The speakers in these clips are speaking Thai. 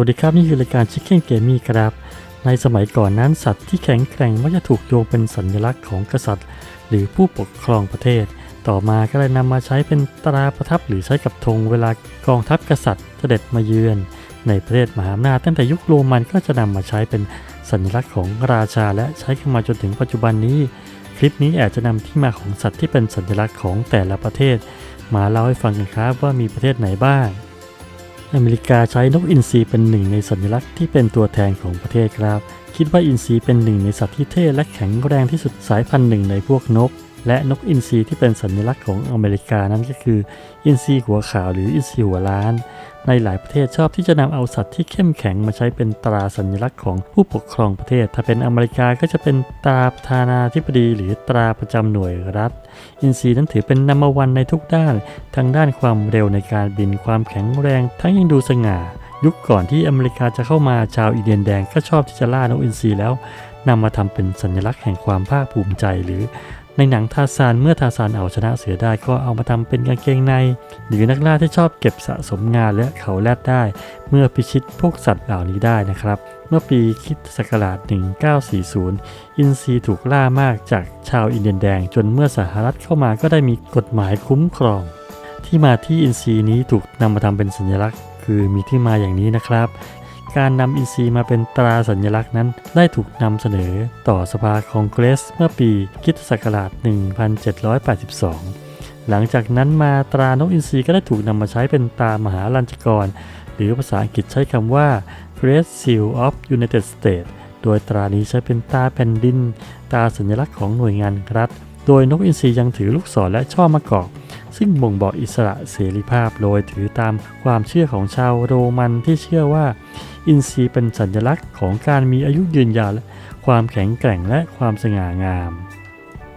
วัสดีครับ นี่คือรายการ Chicken Gaming ครับ ในสมัยก่อนนั้นสัตว์ที่แข็งแกร่งมักจะถูกโยงเป็นสัญลักษณ์ของกษัตริย์ หรือผู้ปกครองประเทศ ต่อมาก็เลยนำมาใช้เป็นตราประทับหรือใช้กับธงเวลากองทัพกษัตริย์เสด็จมาเยือน ในประเทศมหาอำนาจตั้งแต่ยุคโรมันก็จะนำมาใช้เป็นสัญลักษณ์ของราชา และใช้กันมาจนถึงปัจจุบันนี้ คลิปนี้อาจจะนำที่มาของสัตว์ที่เป็นสัญลักษณ์ของแต่ละประเทศ มาเล่าให้ฟังกันครับว่ามีประเทศไหนบ้าง อเมริกาใช้นกอินทรีเป็นหนึ่งในสัญลักษณ์ที่เป็นตัวแทนของประเทศครับ คิดว่าอินทรีเป็นหนึ่งในสัตว์ที่เท่และแข็งแรงที่สุดสายพันธุ์หนึ่งในพวกนก และนกอินทรีที่เป็นสัญลักษณ์ของอเมริกานั้นก็คือ อินทรีหัวขาวหรืออินทรีหัวล้าน ในหลายประเทศชอบที่จะนำเอาสัตว์ที่เข้มแข็งมาใช้เป็นตราสัญลักษณ์ของผู้ปกครองประเทศ ถ้าเป็นอเมริกาก็จะเป็นตราประธานาธิบดี หรือตราประจำหน่วยรัฐ อินทรีนั้นถือเป็นนัมวันในทุกด้าน ทั้งด้านความเร็วในการบินความแข็งแรง ทั้งยังดูสง่า ยุคก่อนที่อเมริกาจะเข้ามาชาวอินเดียนแดงก็ชอบที่จะล่านกอินทรีแล้วนำมาทำเป็นสัญลักษณ์แห่งความภาคภูมิใจหรือ ในหนังทาซานเมื่อทาซานเอาชนะเสือได้ก็เอามาทำเป็นกางเกงใน หรือนักล่าที่ชอบเก็บสะสมงานและเขาแลดได้ เมื่อพิชิตพวกสัตว์เหล่านี้ได้นะครับเมื่อปีคิดศักราช 1940 อินซีถูกล่ามากจากชาวอินเดียนแดง จนเมื่อสหรัฐเข้ามาก็ได้มีกฎหมายคุ้มครอง ที่มาที่อินซีนี้ถูกนำมาทำเป็นสัญลักษณ์ คือมีที่มาอย่างนี้นะครับ การนำอินซีมาเป็นตราสัญลักษณ์นั้น ได้ถูกนำเสนอต่อสภาคองเกรสเมื่อปีคริสตศักราช 1782 หลังจากนั้นมาตรานกอินทรีก็ได้ถูกนำมาใช้เป็นตามหาลัญจกร หรือภาษาอังกฤษใช้คำว่า Great Seal of United States โดยตรานี้ใช้เป็นตาแผ่นดิน ตาสัญลักษณ์ของหน่วยงานรัฐ โดยนกอินทรียังถือลูกศรและช่อมะกอก ซึ่งบ่งบอกอิสระเสรีภาพโดยถือตามความเชื่อของชาวโรมันที่เชื่อว่า อินทรีเป็นสัญลักษณ์ของการมีอายุยืนยาวและความแข็งแกร่งและความสง่างาม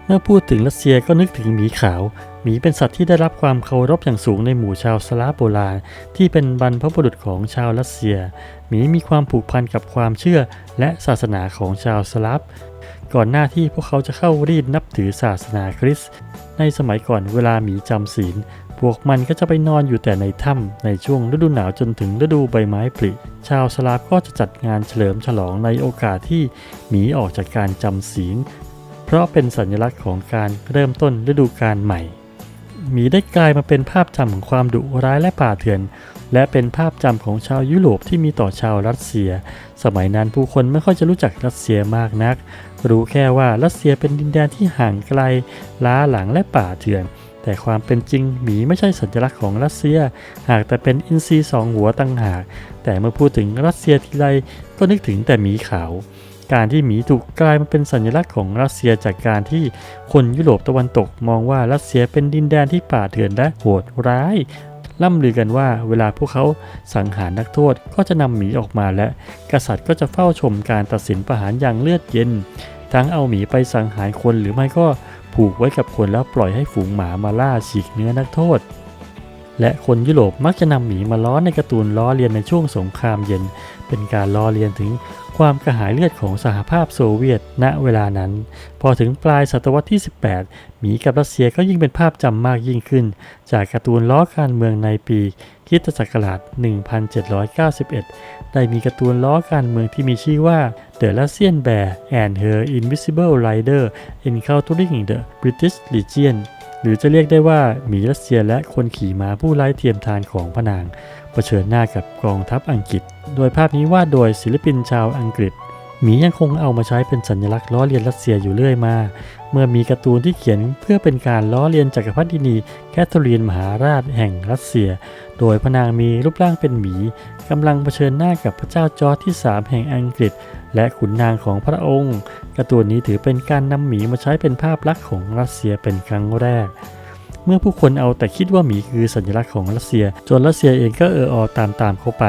เมื่อพูดถึงรัสเซียก็นึกถึงหมีขาวหมีเป็นสัตว์ที่ได้รับความเคารพอย่างสูงในหมู่ชาวสลาโบราณที่เป็นบรรพบุรุษของชาวรัสเซีย หมีมีความผูกพันกับความเชื่อและศาสนาของชาวสลาฟ ก่อนหน้าที่พวกเขาจะเข้ารีดนับถือศาสนาคริสต์ในสมัยก่อนเวลาหมีจำศีล พวกมันก็จะไปนอนอยู่แต่ในถ้ำในช่วงฤดูหนาวจนถึงฤดูใบไม้ผลิ ชาวสลาฟก็จะจัดงานเฉลิมฉลองในโอกาสที่หมีออกจากการจำศีล เพราะเป็นสัญลักษณ์ของการเริ่มต้นฤดูกาลใหม่หมีได้กลายมาเป็นภาพจำของความดุร้ายและป่าเถื่อน และเป็นภาพจำของชาวยุโรปที่มีต่อชาวรัสเซีย สมัยนั้นผู้คนไม่ค่อยจะรู้จักรัสเซียมากนัก รู้แค่ว่ารัสเซียเป็นดินแดนที่ห่างไกล ล้าหลังและป่าเถื่อน แต่ความเป็นจริงหมีไม่ใช่สัญลักษณ์ของรัสเซีย หากแต่เป็นอินทรีสองหัวตั้งหาก แต่เมื่อพูดถึงรัสเซียทีไรก็นึกถึงแต่หมีขาวการที่หมีถูกกลายมาเป็นสัญลักษณ์ของรัสเซียจากการที่คนยุโรปตะวันตกมองว่ารัสเซียเป็นดินแดนที่ป่าเถื่อนและโหดร้าย ล่ำลือกันว่าเวลาพวกเขาสังหารนักโทษก็จะนำหมีออกมาและกษัตริย์ก็จะเฝ้าชมการตัดสินประหารอย่างเลือดเย็น ทั้งเอาหมีไปสังหารคนหรือไม่ก็ผูกไว้กับคนแล้วปล่อยให้ฝูงหมามาล่าฉีกเนื้อนักโทษ และคนยุโรปมักจะนำหมีมาล้อในการ์ตูนล้อเลียนในช่วงสงครามเย็น เป็นการล้อเลียนถึงความกระหายเลือดของสหภาพโซเวียต ณเวลานั้น พอถึงปลายศตวรรษที่ 18 หมีกับรัสเซียก็ยิ่งเป็นภาพจำมากยิ่งขึ้น จากการ์ตูนล้อการเมืองในปีคริสตศักราช 1791 ได้มีการ์ตูนล้อการเมืองที่มีชื่อว่า The Russian Bear and Her Invisible Rider Encountering the British Legion หรือจะเรียกได้ว่าหมีรัสเซียและคนขี่ม้าผู้ไร้เทียมทานของพนางเผชิญหน้ากับกองทัพอังกฤษ โดยภาพนี้วาดโดยศิลปินชาวอังกฤษ หมียังคงเอามาใช้เป็นสัญลักษณ์ล้อเลียนรัสเซียอยู่เรื่อยมา เมื่อมีการ์ตูนที่เขียนเพื่อเป็นการล้อเลียนจักรพรรดินีแคทเธอรีนมหาราชแห่งรัสเซีย โดยพระนางมีรูปร่างเป็นหมีกำลังเผชิญหน้ากับพระเจ้าจอร์จที่ 3 แห่งอังกฤษ และขุนนางของพระองค์การ์ตูนนี้ถือเป็นการนำหมีมาใช้เป็นภาพลักษณ์ของรัสเซียเป็นครั้งแรก มื่อผู้คนเอาแต่คิดว่าหมีคือสัญลักษณ์ของรัสเซีย จนรัสเซียเองก็เอออตามตามๆเข้าไป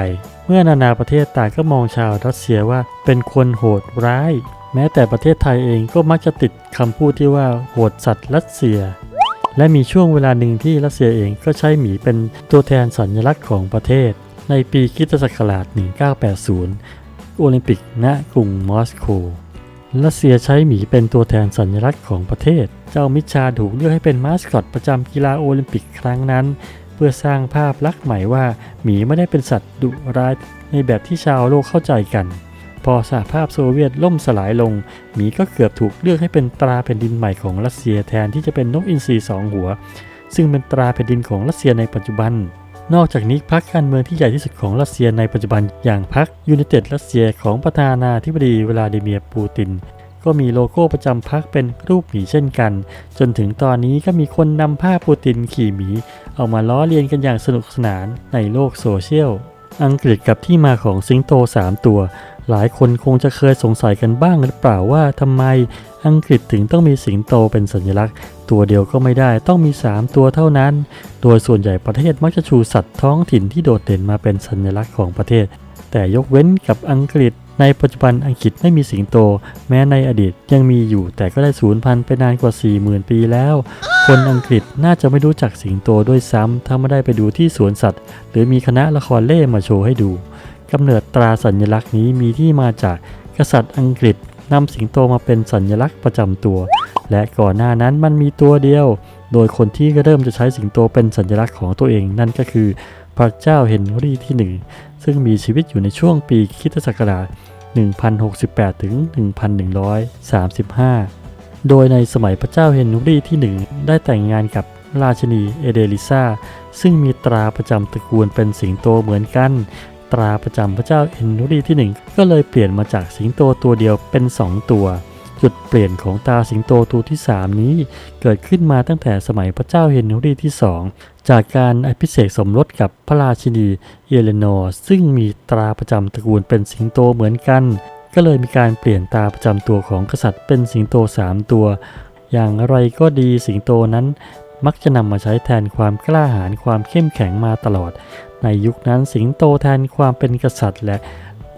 เมื่อนานาประเทศต่างก็มองชาวรัสเซียว่าเป็นคนโหดร้าย แม้แต่ประเทศไทยเองก็มักจะติดคำพูดที่ว่าโหดสัตว์รัสเซีย และมีช่วงเวลาหนึ่งที่รัสเซียเองก็ใช้หมีเป็นตัวแทนสัญลักษณ์ของประเทศ ในปีคิศักราช1980 โอลิมปิกณกรุงมอสโก รัสเซียใช้หมีเป็นตัวแทนสัญลักษณ์ของประเทศ เจ้ามิชาถูกเลือกให้เป็นมาสคอตประจำกีฬาโอลิมปิกครั้งนั้น เพื่อสร้างภาพลักษณ์ใหม่ว่าหมีไม่ได้เป็นสัตว์ดุร้ายในแบบที่ชาวโลกเข้าใจกัน พอสหภาพโซเวียตล่มสลายลง หมีก็เกือบถูกเลือกให้เป็นตราแผ่นดินใหม่ของรัสเซียแทนที่จะเป็นนกอินทรีสองหัว ซึ่งเป็นตราแผ่นดินของรัสเซียในปัจจุบัน นอกจากนี้พรรคการเมืองที่ใหญ่ที่สุดของรัสเซียในปัจจุบันอย่างพรรคยูเนเต็ดรัสเซียของประธานาธิบดีเวลาดิเมียร์ปูติน ก็มีโลโก้ประจำพรรคเป็นรูปหมีเช่นกัน จนถึงตอนนี้ก็มีคนนำภาพปูตินขี่หมี เอามาล้อเลียนกันอย่างสนุกสนานในโลกโซเชียลอังกฤษกับที่มาของสิงโต 3 ตัว หลายคนคงจะเคยสงสัยกันบ้างหรือเปล่าว่าทำไมอังกฤษถึงต้องมีสิงโตเป็นสัญลักษณ์ ตัวเดียวก็ไม่ได้ต้องมี 3 ตัวเท่านั้น โดยส่วนใหญ่ประเทศมักจะชูสัตว์ท้องถิ่นที่โดดเด่นมาเป็นสัญลักษณ์ของประเทศ แต่ยกเว้นกับอังกฤษ ในปัจจุบันอังกฤษไม่มีสิงโต แม้ในอดีตยังมีอยู่แต่ก็ได้สูญพันธุ์ไปนานกว่า 40,000 ปีแล้ว คนอังกฤษน่าจะไม่รู้จักสิงโตด้วยซ้ำถ้าไม่ได้ไปดูที่สวนสัตว์ หรือมีคณะละครเล่มาโชว์ให้ดู กำเนิดตราสัญลักษณ์นี้มีที่มาจากกษัตริย์อังกฤษนำสิงโตมาเป็นสัญลักษณ์ประจำตัว และก่อนหน้านั้นมันมีตัวเดียว โดยคนที่เริ่มจะใช้สิงโตเป็นสัญลักษณ์ของตัวเองนั่นก็คือ พระเจ้าเฮนรี่ที่ 1 ซึ่งมีชีวิตอยู่ในช่วงปีคิตศักราช1068ถึง1135 โดยในสมัยพระเจ้าเฮนรี่ที่ 1 ได้แต่งงานกับราชินีเอเดลิซาซึ่งมีตราประจำตระกูลเป็นสิงโตเหมือนกัน ตราประจำพระเจ้าเฮนรี่ที่ 1 ก็เลยเปลี่ยนมาจากสิงโตตัวเดียวเป็น 2 ตัว จุดเปลี่ยนของตาสิงโตตัวที่ 3 นี้ เกิดขึ้นมาตั้งแต่สมัยพระเจ้าเฮนรี่ที่ 2 จากการอภิเษกสมรสกับพระราชินีเอเลนอร์ซึ่งมีตราประจำตระกูลเป็นสิงโตเหมือนกัน ก็เลยมีการเปลี่ยนตาประจำตัวของกษัตริย์เป็นสิงโต 3 ตัว อย่างไรก็ดีสิงโตนั้นมักจะนำมาใช้แทนความกล้าหาญความเข้มแข็งมาตลอด ในยุคนั้นสิงโตแทนความเป็นกษัตริย์และ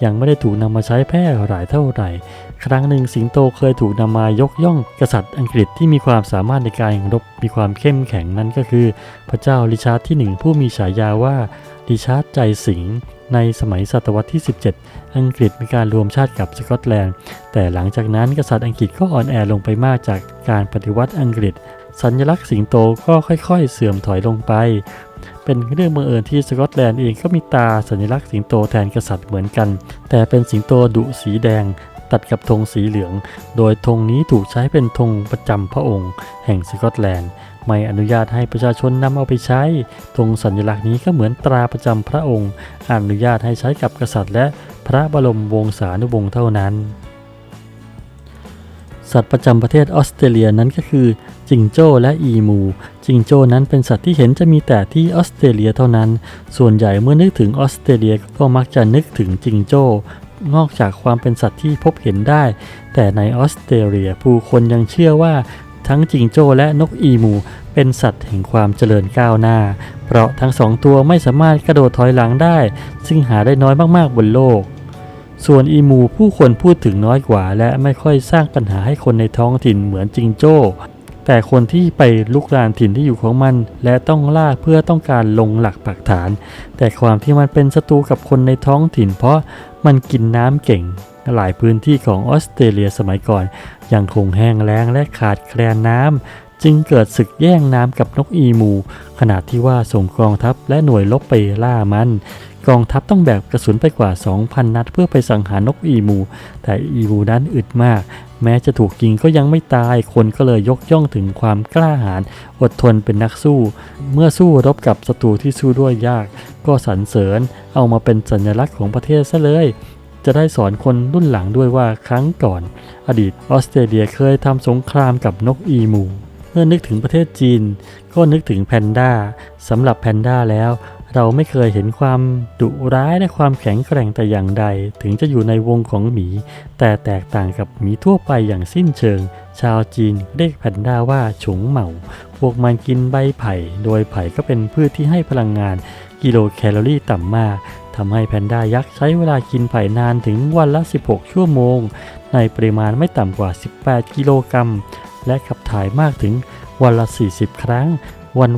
ยังไม่ได้ถูกนำมาใช้แพร่หลายเท่าไหร่ ครั้งหนึ่งสิงโตเคยถูกนำมายกย่องกษัตริย์อังกฤษที่มีความสามารถในการรบมีความเข้มแข็งนั่นก็คือ พระเจ้าริชาร์ดที่หนึ่งผู้มีฉายาว่าริชาร์ดใจสิงในสมัยศตวรรษที่ 17 อังกฤษมีการรวมชาติกับสกอตแลนด์ แต่หลังจากนั้นกษัตริย์อังกฤษก็อ่อนแอลงไปมากจากการปฏิวัติอังกฤษ สัญลักษณ์สิงโตก็ค่อยๆ เสื่อมถอยลงไป เป็นเรื่องบังเอิญที่สกอตแลนด์เองก็มีตาสัญลักษณ์สิงโตแทนกษัตริย์เหมือนกัน แต่เป็นสิงโตดุสีแดง ตัดกับธงสีเหลือง โดยธงนี้ถูกใช้เป็นธงประจำพระองค์ แห่งสกอตแลนด์ ไม่อนุญาตให้ประชาชนนำเอาไปใช้ธงสัญลักษณ์นี้ก็เหมือนตราประจำพระองค์ อนุญาตให้ใช้กับกษัตริย์ และพระบรมวงศานุวงศ์เท่านั้นสัตว์ประจำประเทศออสเตรเลียนั้นก็คือ จิงโจ้และอีมู จิงโจ้นั้นเป็นสัตว์ที่เห็นจะมีแต่ที่ออสเตรเลียเท่านั้น ส่วนใหญ่เมื่อนึกถึงออสเตรเลียก็มักจะนึกถึงจิงโจ้นอกจากความเป็นสัตว์ที่พบเห็นได้ แต่ในออสเตรเลียผู้คนยังเชื่อว่าทั้งจิงโจ้และนกอีมู เป็นสัตว์แห่งความเจริญก้าวหน้า เพราะทั้งสองตัวไม่สามารถกระโดดถอยหลังได้ ซึ่งหาได้น้อยมากๆบนโลก ส่วนอีมูผู้คนพูดถึงน้อยกว่า และไม่ค่อยสร้างปัญหาให้คนในท้องถิ่นเหมือนจิงโจ้ แต่คนที่ไปลุกรานถิ่นที่อยู่ของมัน และต้องล่าเพื่อต้องการลงหลักปักฐาน แต่ความที่มันเป็นศัตรูกับคนในท้องถิ่น เพราะมันกินน้ำเก่ง หลายพื้นที่ของออสเตรเลียสมัยก่อน ยังคงแห้งแล้งและขาดแคลนน้ำ จึงเกิดศึกแย่งน้ำกับนกอีมูขนาดที่ว่าส่งกองทัพและหน่วยลบไปล่ามัน กองทัพต้องแบกกระสุนไปกว่า 2,000 นัดเพื่อไปสังหารนกอีมู แต่อีมูนั้นอึดมาก แม้จะถูกยิงก็ยังไม่ตาย คนก็เลยยกย่องถึงความกล้าหาญอดทนเป็นนักสู้ เมื่อสู้รบกับศัตรูที่สู้ด้วยยาก ก็สรรเสริญเอามาเป็นสัญลักษณ์ของประเทศซะเลยจะได้สอนคนรุ่นหลังด้วยว่าครั้งก่อน อดีตออสเตรเลียเคยทำสงครามกับนกอีมู เมื่อนึกถึงประเทศจีน ก็นึกถึงแพนด้าสำหรับแพนด้าแล้ว เราไม่เคยเห็นความดุร้ายและความแข็งแกร่งแต่อย่างใด ถึงจะอยู่ในวงของหมี แต่แตกต่างกับหมีทั่วไปอย่างสิ้นเชิง ชาวจีนเรียกแพนด้าว่าฉงเหมา พวกมันกินใบไผ่ โดยไผ่ก็เป็นพืชที่ให้พลังงานกิโลแคลอรี่ต่ำมากทำให้แพนด้ายักษ์ใช้เวลากินไผ่นานถึงวันละ 16 ชั่วโมง ในปริมาณไม่ต่ำกว่า 18 กิโลกรัม และขับถ่ายมากถึงวันละ 40 ครั้ง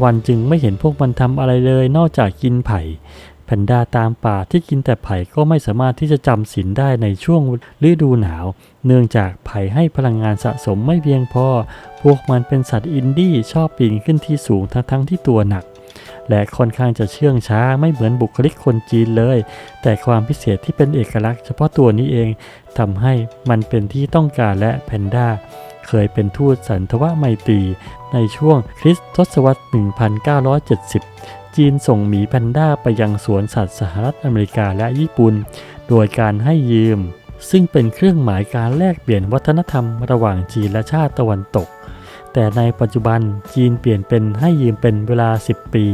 วันๆจึงไม่เห็นพวกมันทำอะไรเลยนอกจากกินไผ่แพนด้าตามป่าที่กินแต่ไผ่ก็ไม่สามารถที่จะจำศีลได้ในช่วงฤดูหนาว เนื่องจากไผ่ให้พลังงานสะสมไม่เพียงพอ พวกมันเป็นสัตว์อินดี้ชอบปีนขึ้นที่สูงทั้งๆที่ตัวหนัก และค่อนข้างจะเชื่องช้าไม่เหมือนบุคลิกคนจีนเลย แต่ความพิเศษที่เป็นเอกลักษณ์เฉพาะตัวนี้เองทำให้มันเป็นที่ต้องการและแพนด้า เคยเป็นทูตสันทวไมตรี ในช่วงคริสตศตวรรษ 1970 จีนส่งหมีแพนด้าไปยังสวนสัตว์สหรัฐอเมริกาและญี่ปุ่น โดยการให้ยืม ซึ่งเป็นเครื่องหมายการแลกเปลี่ยนวัฒนธรรมระหว่างจีนและชาติตะวันตก แต่ในปัจจุบันจีนเปลี่ยนเป็นให้ยืมเป็นเวลา 10 ปี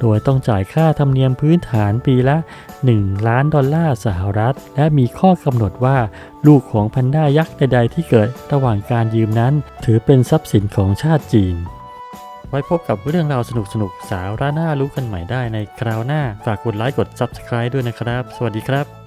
โดยต้องจ่ายค่าธรรมเนียมพื้นฐานปีละ 1 ล้านดอลลาร์สหรัฐ และมีข้อกำหนดว่าลูกของแพนด้ายักษ์ใดๆที่เกิดระหว่างการยืมนั้น ถือเป็นทรัพย์สินของชาติจีน ไว้พบกับเรื่องราวสนุกๆสาระน่ารู้กันใหม่ได้ในคราวหน้า ฝากกดไลค์กด Subscribe ด้วยนะครับ สวัสดีครับ